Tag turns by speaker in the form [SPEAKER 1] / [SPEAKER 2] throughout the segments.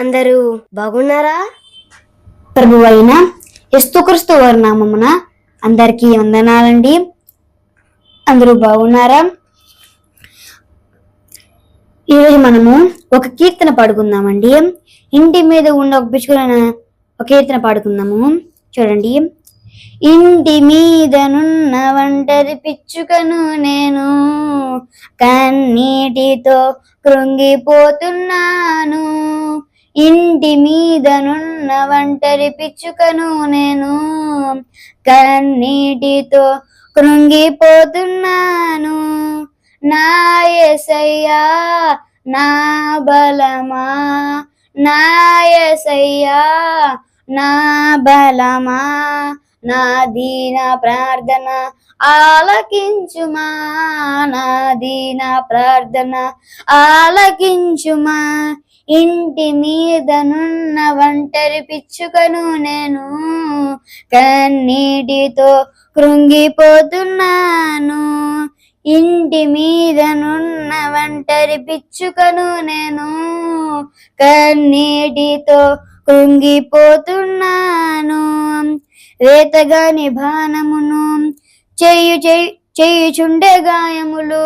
[SPEAKER 1] అందరూ బాగున్నారా?
[SPEAKER 2] ప్రభు అయిన ఎస్తుక్రిస్తు వర్ణామమున అందరికీ వందనాలండి. అందరూ బాగున్నారా? ఈరోజు మనము ఒక కీర్తన పాడుకుందామండి. ఇంటి మీద ఉన్న ఒక పిచ్చుకున్న ఒక కీర్తన పాడుకుందాము. చూడండి. ఇంటి మీదనున్న ఒంటరి పిచ్చుకను నేను కన్నీటితో కృంగిపోతున్నాను. ఇంటి మీదనున్న ఒంటరి పిచ్చుకను నేను కన్నీటితో కృంగిపోతున్నాను. నా ఎసయ్యా నా బలమా? నా ఎసయ్యా నా బలమా? నా దీన ప్రార్థన ఆలకించుమా? నా దీన ప్రార్థన ఆలకించుమా? ఇంటి మీదనున్న ఒంటరి పిచ్చుకను నేను కన్నీటితో కృంగిపోతున్నాను. ఇంటి మీదనున్న ఒంటరి పిచ్చుకను నేను కన్నీటితో కృంగిపోతున్నాను. రేతగా బాణమును చేయు చేయుచుండే గాయములు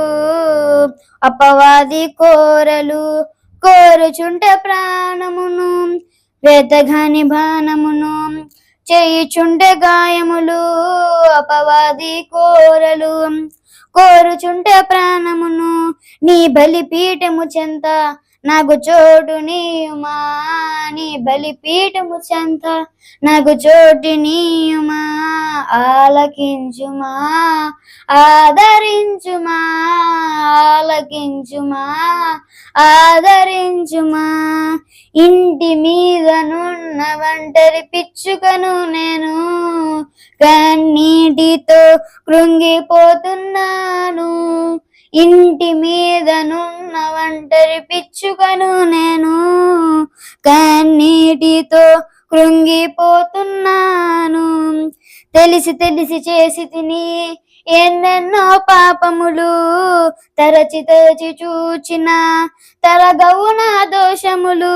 [SPEAKER 2] అపవాది కోరలు కోరుచుంటే ప్రాణమును వేతగాని బాణమును చేయుచుండే గాయములు అపవాది కోరలు కోరుచుంటే ప్రాణమును నీ బలిపీఠము చెంత నాకు చోటు నీయుమా నీ బలిపీఠము చెంత. నాకు చోటు నీయుమా ఆలకించుమా ఆదరించుమా ఆలకించుమా ఆదరించుమా. ఇంటి మీదనున్న ఒంటరి పిచ్చుకను నేను కన్నీటితో కృంగిపోతున్నాను. ఇంటి మీదనున్న ఒంటరి పిచ్చుకను నేను కన్నీటితో కృంగిపోతున్నాను. తెలిసి తెలిసి చేసి తిని ఎన్నెన్నో పాపములు తరచి తరచి చూచిన తరగవున దోషములు.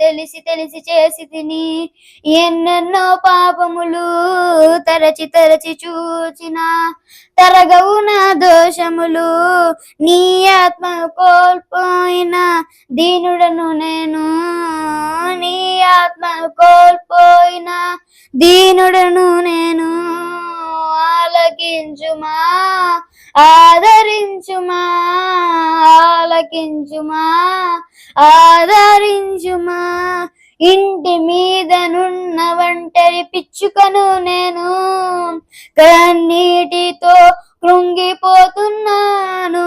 [SPEAKER 2] తెలిసి తెలిసి చేసి తిని ఎన్నెన్నో పాపములు తరచి తరచి చూచిన. తరగవున దోషములు నీ ఆత్మ కోల్పోయిన దీనుడను నేను. నీ ఆత్మ కోల్పోయిన దీనుడను నేను. ఆలకించుమా ఆదరించుమా. ఆలకించుమా? ఆదరించుమా? ఇంటి మీదనున్న ఒంటరి పిచ్చుకను నేను కన్నీటితో కృంగిపోతున్నాను.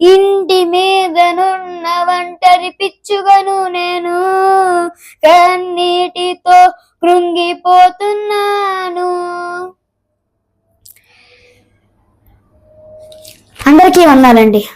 [SPEAKER 2] ఇంటి మీదనున్న ఒంటరి పిచ్చుకను నేను కన్నీటితో కృంగిపోతున్నాను. అందరికీ వందాలండి